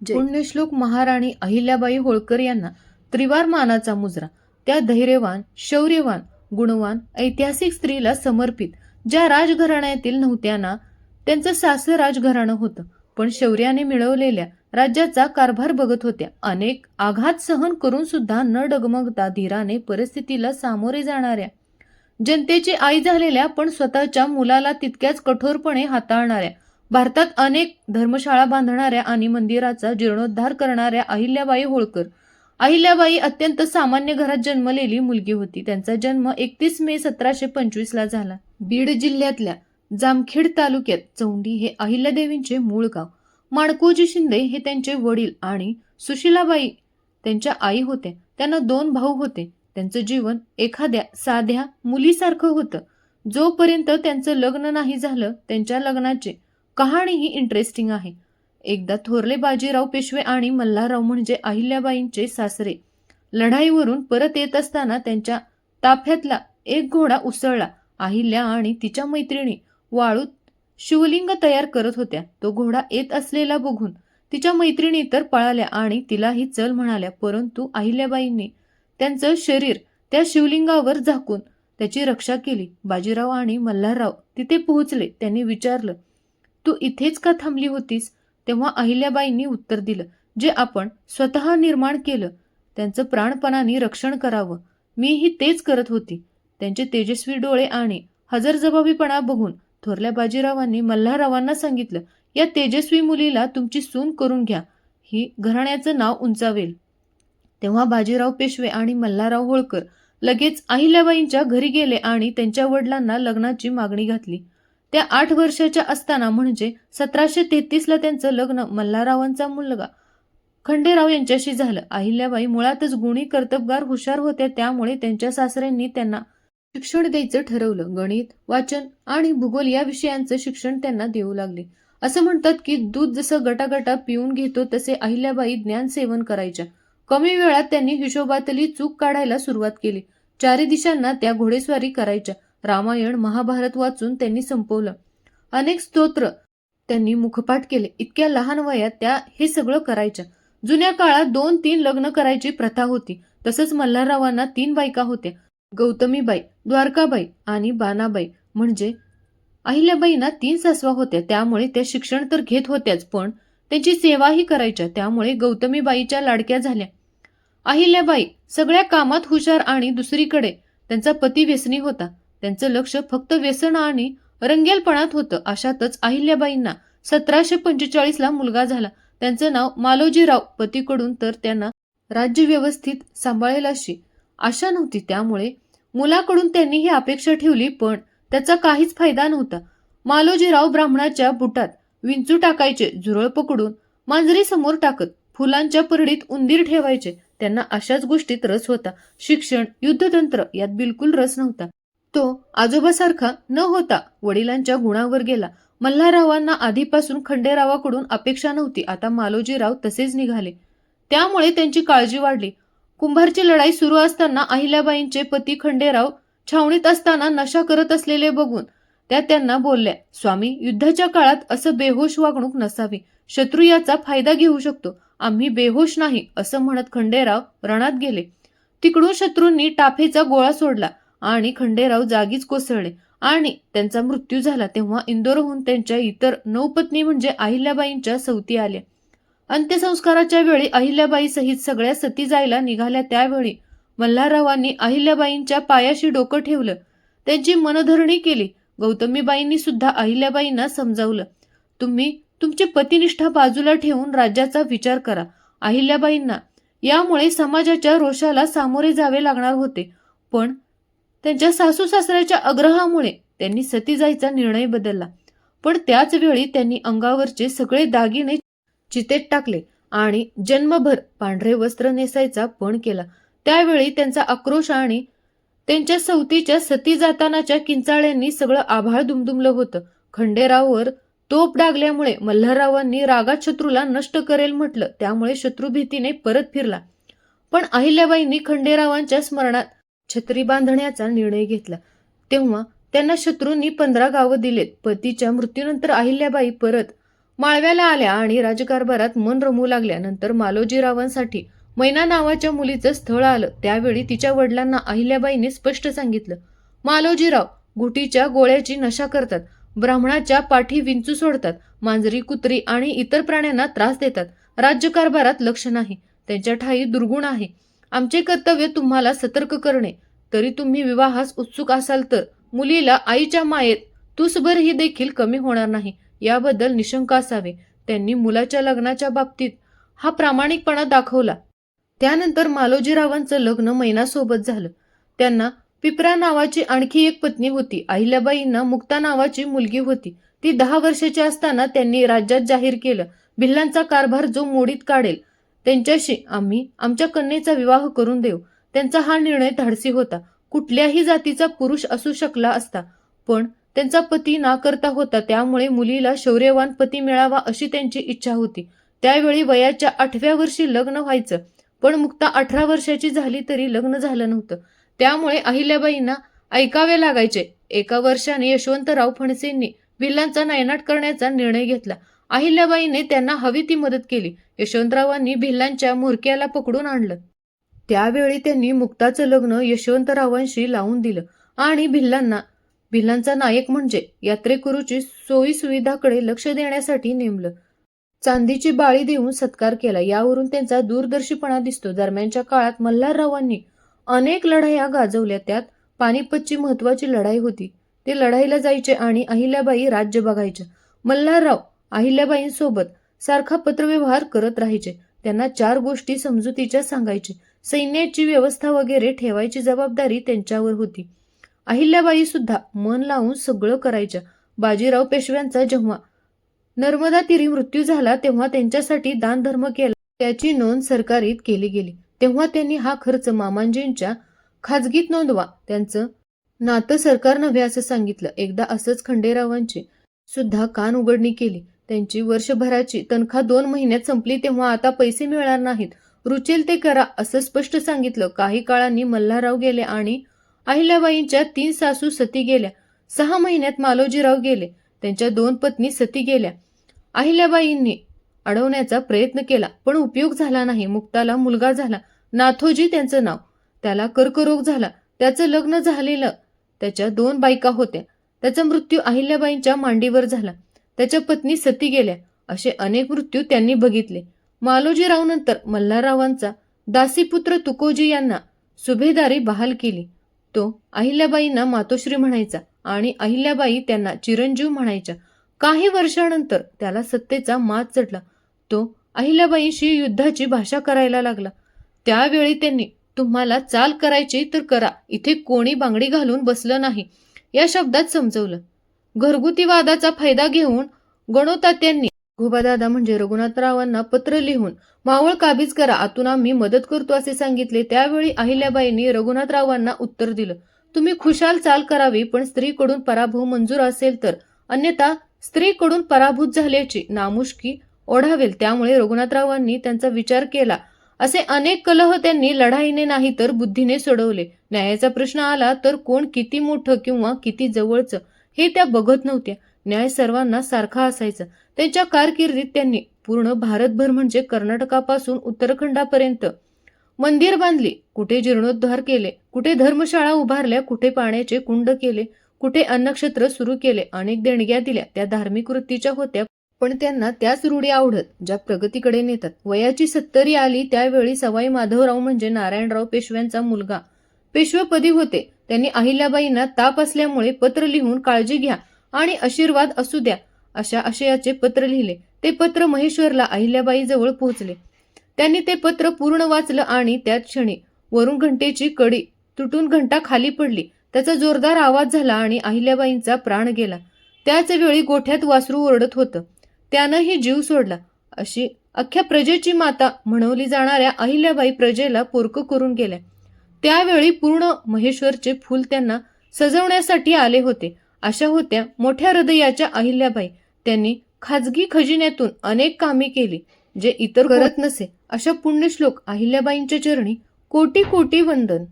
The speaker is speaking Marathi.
पुण्यश्लोक महाराणी अहिल्याबाई होळकर यांना त्रिवार मानाचा मुजरा. त्या धैर्यवान शौर्यवान गुणवान ऐतिहासिक स्त्रीला समर्पित ज्या राजघराण्यातील नव्हत्या ना त्यांचं सासर राजघराणं होतं पण शौर्याने मिळवलेल्या राज्याचा कारभार बघत होत्या. अनेक आघात सहन करून सुद्धा न डगमगता धीराने परिस्थितीला सामोरे जाणाऱ्या जनतेची आई झालेल्या पण स्वतःच्या मुलाला तितक्याच कठोरपणे हाताळणाऱ्या भारतात अनेक धर्मशाळा बांधणाऱ्या आणि मंदिराचा जीर्णोद्धार करणाऱ्या अहिल्याबाई होळकर. अहिल्याबाई अत्यंत सामान्य घरात जन्मलेली मुलगी होती. त्यांचा जन्म एकतीस मे सतराशे पंचवीस ला झाला. बीड जिल्ह्यातल्या जामखेड तालुक्यात चौंडी हे अहिल्यादेवींचे मूळ गाव. माणकोजी शिंदे हे त्यांचे वडील आणि सुशीलाबाई त्यांच्या आई होत्या. त्यांना दोन भाऊ होते. त्यांचं जीवन एखाद्या साध्या मुलीसारखं होतं. जोपर्यंत त्यांचं लग्न नाही झालं त्यांच्या लग्नाचे कहाणी ही इंटरेस्टिंग आहे. एकदा थोरले बाजीराव पेशवे आणि मल्हारराव म्हणजे अहिल्याबाईंचे सासरे लढाईवरून परत येत असताना त्यांच्या ताफ्यातला एक घोडा उसळला. अहिल्या आणि तिच्या मैत्रिणी वाळूत शिवलिंग तयार करत होत्या. तो घोडा येत असलेला बघून तिच्या मैत्रिणी तर पळाल्या आणि तिलाही चल म्हणाल्या परंतु अहिल्याबाईंनी त्यांचं शरीर त्या शिवलिंगावर झाकून त्याची रक्षा केली. बाजीराव आणि मल्हारराव तिथे पोहोचले. त्यांनी विचारलं तू इथेच का थांबली होतीस? तेव्हा अहिल्याबाईंनी उत्तर दिलं जे आपण स्वतः निर्माण केलं त्यांचं प्राणपणाने रक्षण करावं. मीही तेच करत होती. त्यांचे तेजस्वी डोळे आणि हजरजबाबीपणा बघून थोरल्या बाजीरावांनी मल्हाररावांना सांगितलं या तेजस्वी मुलीला तुमची सून करून घ्या. ही घराण्याचं नाव उंचावेल. तेव्हा बाजीराव पेशवे आणि मल्हारराव होळकर लगेच अहिल्याबाईंच्या घरी गेले आणि त्यांच्या वडिलांना लग्नाची मागणी घातली. त्या आठ वर्षाच्या असताना म्हणजे सतराशे तेहतीसला त्यांचं लग्न मल्हाररावांचा मुलगा खंडेराव यांच्याशी झालं. अहिल्याबाई मुळातच गुणी कर्तबगार हुशार होत्या त्यामुळे त्यांच्या सासऱ्यांनी त्यांना शिक्षण द्यायचं ठरवलं. गणित वाचन आणि भूगोल या विषयांचं शिक्षण त्यांना देऊ लागले. असं म्हणतात की दूध जसं गटागटा पिऊन घेतो तसे अहिल्याबाई ज्ञान सेवन करायच्या. कमी वेळात त्यांनी हिशोबातली चूक काढायला सुरुवात केली. चारी दिशांना त्या घोडेस्वारी करायच्या. रामायण महाभारत वाचून त्यांनी संपवलं. अनेक स्तोत्र त्यांनी मुखपाठ केले. इतक्या लहान वयात त्या हे सगळं करायच्या. जुन्या काळात दोन तीन लग्न करायची प्रथा होती. तसंच मल्हाररावांना तीन बायका होत्या. गौतमीबाई द्वारकाबाई आणि बानाबाई म्हणजे अहिल्याबाईंना तीन सासवा होत्या. त्यामुळे त्या शिक्षण तर घेत होत्याच पण त्यांची सेवाही करायच्या. त्यामुळे गौतमीबाईच्या लाडक्या झाल्या. अहिल्याबाई सगळ्या कामात हुशार आणि दुसरीकडे त्यांचा पती व्यसनी होता. त्यांचं लक्ष फक्त व्यसन आणि रंगेलपणात होतं. अशातच अहिल्याबाईंना सतराशे पंचेचाळीसला मुलगा झाला. त्यांचं नाव मालोजीराव. पतीकडून तर त्यांना राज्य व्यवस्थित सांभाळेल अशी आशा नव्हती. त्यामुळे मुलाकडून त्यांनी ही अपेक्षा ठेवली पण त्याचा काहीच फायदा नव्हता. मालोजीराव ब्राह्मणाच्या बुटात विंचू टाकायचे झुरळ पकडून मांजरी समोर टाकत फुलांच्या परडीत उंदीर ठेवायचे. त्यांना अशाच गोष्टीत रस होता. शिक्षण युद्धतंत्र यात बिलकुल रस नव्हता. तो आजोबासारखा न होता वडिलांच्या गुणावर गेला. मल्हाररावांना आधीपासून खंडेरावाकडून अपेक्षा नव्हती. आता मालोजीराव तसेच निघाले. त्यामुळे त्यांची काळजी वाढली. कुंभारची लढाई सुरू असताना अहिल्याबाईंचे पती खंडेराव छावणीत असताना नशा करत असलेले बघून त्या त्यांना बोलल्या स्वामी युद्धाच्या काळात असं बेहोश वागणूक नसावी. शत्रू याचा फायदा घेऊ शकतो. आम्ही बेहोश नाही असं म्हणत खंडेराव रणात गेले. तिकडून शत्रूंनी टाफेचा गोळा सोडला. आणि खंडेराव जागीच कोसळले. आणि त्यांचा मृत्यू झाला तेव्हा इंदोरहून त्यांच्या इतर नऊ पत्नी म्हणजे अहिल्याबाईंच्या सवती आल्या. अंत्यसंस्काराच्या वेळी अहिल्याबाई सहित सगळ्या सती जायला निघाल्या. त्यावेळी मल्हाररावांनी अहिल्याबाईंच्या पायाशी डोकं ठेवलं. त्यांची मनधरणी केली. गौतमीबाईंनी सुद्धा अहिल्याबाईंना समजावलं. तुम्ही तुमची पतिनिष्ठा बाजूला ठेवून राज्याचा विचार करा. अहिल्याबाईंना. यामुळे समाजाच्या रोषाला सामोरे जावे लागणार होते. पण त्यांच्या सासू सासऱ्याच्या आग्रहामुळे त्यांनी सती जायचा निर्णय बदलला. पण त्याच वेळी त्यांनी अंगावरचे सगळे दागिने चितेत टाकले आणि जन्मभर पांढरे वस्त्र नेसायचा पण केला. त्यावेळी त्यांचा आक्रोश आणि त्यांच्या सवतीच्या सती जातानाच्या किंचाळ्यांनी सगळं आभाळ दुमदुमलं होतं. खंडेराववर तोप डागल्यामुळे मल्हाररावांनी रागात शत्रूला नष्ट करेल म्हटलं त्यामुळे शत्रुभीतीने परत फिरला. पण अहिल्याबाईंनी खंडेरावांच्या स्मरणात छत्री बांधण्याचा निर्णय घेतला. तेव्हा त्यांना शत्रूंनी पंधरा गावं दिलेत. पतीच्या मृत्यूनंतर अहिल्याबाई परत माळव्याला आल्या आणि राजकारभारात मन रमू लागल्यानंतर मालोजीरावांसाठी मैना नावाच्या मुलीचं स्थळ आलं. त्यावेळी तिच्या वडिलांना अहिल्याबाईंनी स्पष्ट सांगितलं मालोजीराव गुटीच्या गोळ्याची नशा करतात. ब्राह्मणाच्या पाठी विंचू सोडतात. मांजरी कुत्री आणि इतर प्राण्यांना त्रास देतात. राज्यकारभारात लक्ष नाही. त्यांच्या ठाई दुर्गुण आहे. आमचे कर्तव्य तुम्हाला सतर्क करणे. तरी तुम्ही विवाहास उत्सुक असाल तर मुलीला आईच्या मायेत तुसभरही देखील कमी होणार नाही याबद्दल निशंक असावे. त्यांनी मुलाच्या लग्नाच्या बाबतीत हा प्रामाणिकपणा दाखवला. त्यानंतर मालोजीरावांचं लग्न मैनासोबत झालं. त्यांना पिपरा नावाची आणखी एक पत्नी होती. अहिल्याबाईंना मुक्ता नावाची मुलगी होती. ती दहा वर्षाची असताना त्यांनी राज्यात जाहीर केलं. भिल्लांचा कारभार जो मोडीत काढेल त्यांच्याशी आम्ही आमच्या कन्येचा विवाह करून देऊ. त्यांचा हा निर्णय धाडसी होता. कुठल्याही जातीचा पुरुष असू शकला असता पण त्यांचा पती नाकरता होता. त्यामुळे मुलीला शौर्यवान पती मिळावा अशी त्यांची इच्छा होती. त्यावेळी वयाच्या आठव्या वर्षी लग्न व्हायचं पण मुक्ता अठरा वर्षाची झाली तरी लग्न झालं नव्हतं. त्यामुळे अहिल्याबाईंना ऐकावे लागायचे. एका वर्षाने यशवंतराव फणसेंनी भिल्लांचा नायनाट करण्याचा निर्णय घेतला. अहिल्याबाईने त्यांना हवी ती मदत केली. यशवंतरावांनी भिल्लांच्या मुरक्याला पकडून आणलं. त्यावेळी त्यांनी मुक्ताचं लग्न यशवंतरावांशी लावून दिलं आणि भिल्लांना भिल्लांचा नायक म्हणजे यात्रेकरूची सोयी सुविधाकडे लक्ष देण्यासाठी नेमलं. चांदीची बाळी देऊन सत्कार केला. यावरून त्यांचा दूरदर्शीपणा दिसतो. दरम्यानच्या काळात मल्हाररावांनी अनेक लढाया गाजवल्या. त्यात पानिपतची महत्वाची लढाई होती. ते लढाईला जायचे आणि अहिल्याबाई राज्य बघायच्या. मल्हारराव अहिल्याबाईंसोबत सारखा पत्रव्यवहार करत राहायचे. त्यांना चार गोष्टी समजुतीच्या सांगायचे. सैन्याची व्यवस्था वगैरे ठेवायची जबाबदारी त्यांच्यावर होती. अहिल्याबाई सुद्धा मन लावून सगळं करायच्या. बाजीराव पेशव्यांचा जेव्हा नर्मदा तिरी मृत्यू झाला तेव्हा त्यांच्यासाठी दानधर्म केला. त्याची नोंद सरकारीत केली गेली. तेव्हा त्यांनी हा खर्च मामांजींच्या खाजगीत नोंदवा. त्यांचं नातं सरकार नव्हे असं सांगितलं. एकदा असंच खंडेरावांची सुद्धा कान उघडणी केली. त्यांची वर्षभराची तनखा दोन महिन्यात संपली तेव्हा आता पैसे मिळणार नाहीत. रुचेल ते करा असं स्पष्ट सांगितलं. काही काळांनी मल्हारराव गेले आणि अहिल्याबाईंच्या तीन सासू सती गेल्या. सहा महिन्यात मालोजीराव गेले. त्यांच्या दोन पत्नी सती गेल्या. अहिल्याबाईंनी अडवण्याचा प्रयत्न केला पण उपयोग झाला नाही. मुक्ताला मुलगा झाला. नाथोजी त्यांचं नाव. त्याला कर्करोग झाला. त्याचं लग्न झालेलं त्याच्या दोन बायका होत्या. त्याचा मृत्यू अहिल्याबाईंच्या मांडीवर झाला. त्याच्या पत्नी सती गेल्या. असे अनेक मृत्यू त्यांनी बघितले. मालोजीराव नंतर मल्हाररावांचा दासीपुत्र तुकोजी यांना सुभेदारी बहाल केली. तो अहिल्याबाईंना मातोश्री म्हणायचा आणि अहिल्याबाई त्यांना चिरंजीव म्हणायच्या. काही वर्षानंतर त्याला सत्तेचा मात चढला. तो अहिल्याबाईंशी युद्धाची भाषा करायला लागला. त्यावेळी त्यांनी तुम्हाला चाल करायची तर करा. इथे कोणी बांगडी घालून बसलं नाही. या शब्दात समजवलं. घरगुती वादाचा फायदा घेऊन गणोतात्यांनी घोबादादा म्हणजे रघुनाथरावांना पत्र लिहून मावळ काबीज करा आतून आम्ही मदत करतो असे सांगितले. त्यावेळी अहिल्याबाईंनी रघुनाथरावांना उत्तर दिलं तुम्ही खुशाल चाल करावी पण स्त्रीकडून पराभव मंजूर असेल तर अन्यथा स्त्रीकडून पराभूत झाल्याची नामुष्की ओढावेल त्यामुळे रघुनाथरावांनी त्यांचा विचार केला. असे अनेक कलह त्यांनी लढाईने नाही तर बुद्धीने सोडवले. न्यायाचा प्रश्न आला तर कोण किती मोठं किंवा किती जवळचं? हे त्या बघत नव्हत्या. न्याय सर्वांना सारखा असायचा. त्यांच्या कारकिर्दीत त्यांनी पूर्ण भारतभर म्हणजे कर्नाटकापासून उत्तराखंडापर्यंत मंदिर बांधली कुठे जीर्णोद्धार केले कुठे धर्मशाळा उभारल्या कुठे पाण्याचे कुंड केले कुठे अन्नक्षेत्र सुरू केले अनेक देणग्या दिल्या. त्या धार्मिक वृत्तीच्या होत्या पण त्यांना त्याच रूढी आवडत ज्या प्रगतीकडे नेतात. वयाची सत्तरी आली त्यावेळी सवाई माधवराव म्हणजे नारायणराव पेशव्यांचा मुलगा. पेशवेपदी होते. त्यांनी अहिल्याबाईंना ताप असल्यामुळे पत्र लिहून काळजी घ्या आणि आशीर्वाद असू द्या अशा आशयाचे पत्र लिहिले. ते पत्र महेश्वरला अहिल्याबाईजवळ पोहोचले. त्यांनी ते पत्र पूर्ण वाचलं आणि त्याच क्षणी वरून घंटेची कडी तुटून घंटा खाली पडली. त्याचा जोरदार आवाज झाला आणि अहिल्याबाईंचा प्राण गेला. त्याच वेळी गोठ्यात वासरू ओरडत होतं. त्यानंही जीव सोडला. अशी अख्ख्या प्रजेची माता म्हणवली जाणाऱ्या अहिल्याबाई प्रजेला पोरकं करून गेल्या. त्यावेळी पूर्ण महेश्वरचे फूल त्यांना सजवण्यासाठी आले होते. अशा होत्या मोठ्या हृदयाच्या अहिल्याबाई. त्यांनी खाजगी खजिन्यातून अनेक कामे केली जे इतर करत नसे. अशा पुण्यश्लोक अहिल्याबाईंच्या चरणी कोटी कोटी वंदन.